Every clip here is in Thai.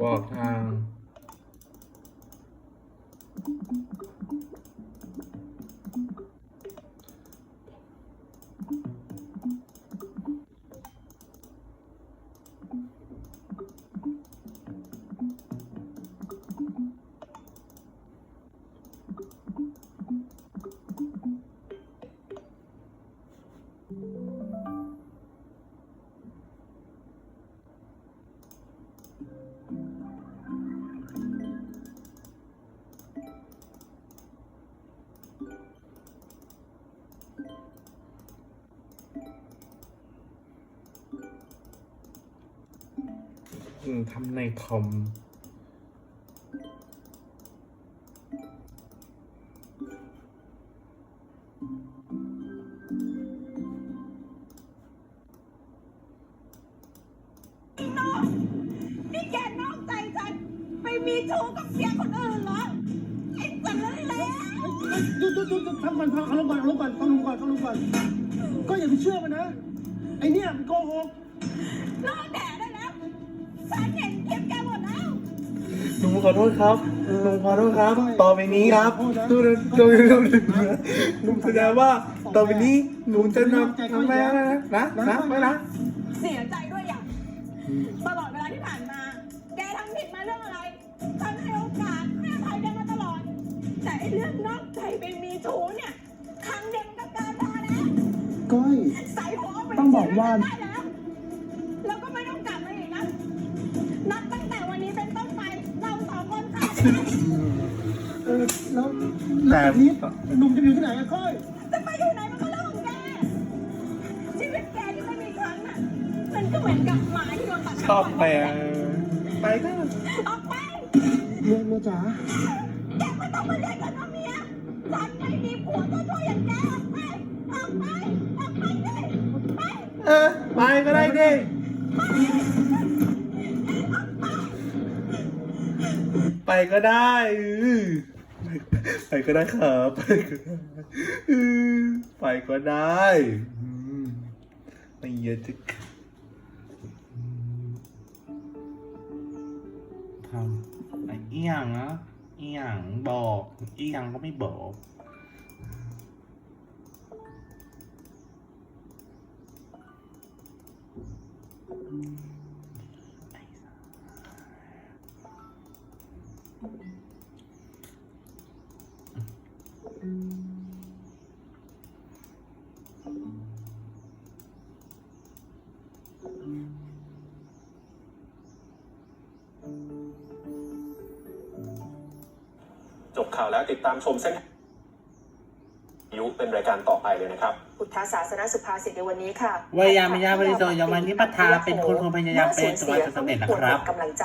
บอกทาง ทำในคอมนี่แกนอกใจฉันไปมีชู้กับเสียคนอื่นเหรอ ไอ้สันเลยแล้วหยุดหยุดหยุดหยุดทำก่อนเอาลงก่อนเอาลงก่อนเอาลงก่อนเอาลงก่อน ก็อย่าไปเชื่อมันนะ ไอเนี่ยมันโกหกเลิกแดดได้ ลุงขอโทษครับลุงขอโทษครับ ต่อไปนี้ครับดูดูดูดูลุงสัญญาว่าต่อไปนี้หนูจะนำทำไมนะนะนะไม่นะเสียใจด้วยอย่างตลอดเวลาที่ผ่านมา แกทำผิดมาเรื่องอะไรฉันให้โอกาสให้อภัยแกมาตลอด แต่ไอ้เรื่องนอกใจเป็นมีชู้เนี่ยครั้งเดียวมันก็เกินพอแล้วก้อยใส่หัวไปต้องบอกว่า เออแล้วแต่แล้วนี้หนุ่มจะอยู่ที่ไหนอะก้อยจะไปอยู่ไหนมันก็เรื่องของแก ชีวิตแกที่ไม่มีครั้งน่ะ มันก็เหมือนกับหมาที่โดนตัดชอบไปอะไปก็ออกไปเมียเมียจ๋าแกไม่ต้องมาเรียกกันว่าเมียฉันไม่มีผัวตัวตัวอย่างแกออกไปออกไปออกไปเลยไปเออไปก็ได้ดิ ไปก็ได้อือไปก็ได้ครับไปก็ได้ไปก็ได้ไม่เยอะจะทำไอ้เอียงนะเอียงบอกเอียงก็ไม่บอก จบข่าวแล้วติดตามชมเส้นยุเป็นรายการต่อไปเลยนะครับ พุทธศาสนสุภาษิตในวันนี้ค่ะวายามยาบริโภคยามานิพัทธาเป็นคนคนพยายามเป็นตัวจะสำเร็จนะครับกำลังใจ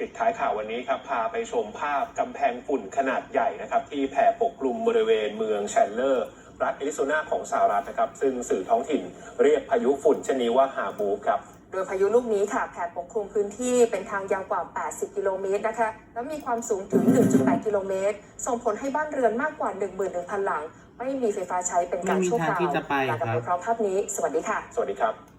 ปิดท้ายข่าววันนี้ครับ พาไปชมภาพกำแพงฝุ่นขนาดใหญ่นะครับ ที่แผ่ปกคลุมบริเวณเมืองแชนเลอร์รัฐแอริโซนาของสหรัฐนะครับ ซึ่งสื่อท้องถิ่นเรียกพายุฝุ่นชนิดว่าฮาบูครับโดยพายุลูกนี้ค่ะแผ่ปกคลุมพื้นที่เป็นทางยาวกว่า 80 กิโลเมตรนะคะ แล้วมีความสูงถึง 1.8 กิโลเมตร ส่งผลให้บ้านเรือนมากกว่า 11,000 หลัง ไม่มีไฟฟ้าใช้เป็นการชั่วคราวไม่มีทางที่จะไปลากันครับไปพร้อมภาพนี้ สวัสดีค่ะ สวัสดีครับ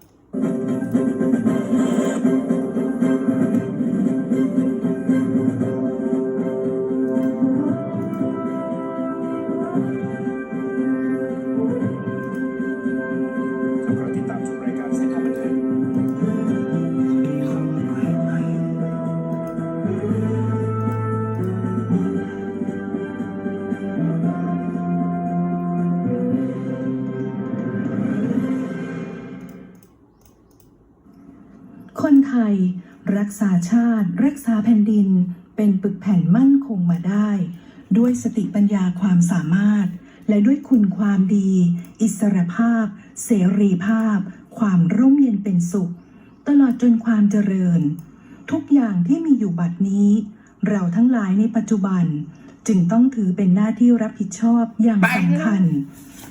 คนไทย รักษาชาติ รักษาแผ่นดิน เป็นปึกแผ่นมั่นคงมาได้ ด้วยสติปัญญาความสามารถ และด้วยคุณความดี อิสรภาพ เสรีภาพ ความร่มเย็นเป็นสุข ตลอดจนความเจริญ ทุกอย่างที่มีอยู่บัดนี้ เราทั้งหลายในปัจจุบัน จึงต้องถือเป็นหน้าที่รับผิดชอบอย่างสำคัญ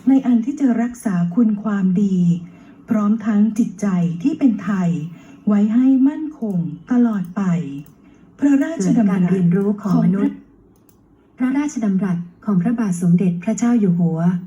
ในอันที่จะรักษาคุณความดี พร้อมทั้งจิตใจที่เป็นไทย ไว้ให้มั่นคงตลอดไป พระราชเกิดดำการรัสเรียนรู้ของมนุษย์ พระราชดำรัสของพระบาทสมเด็จพระเจ้าอยู่หัว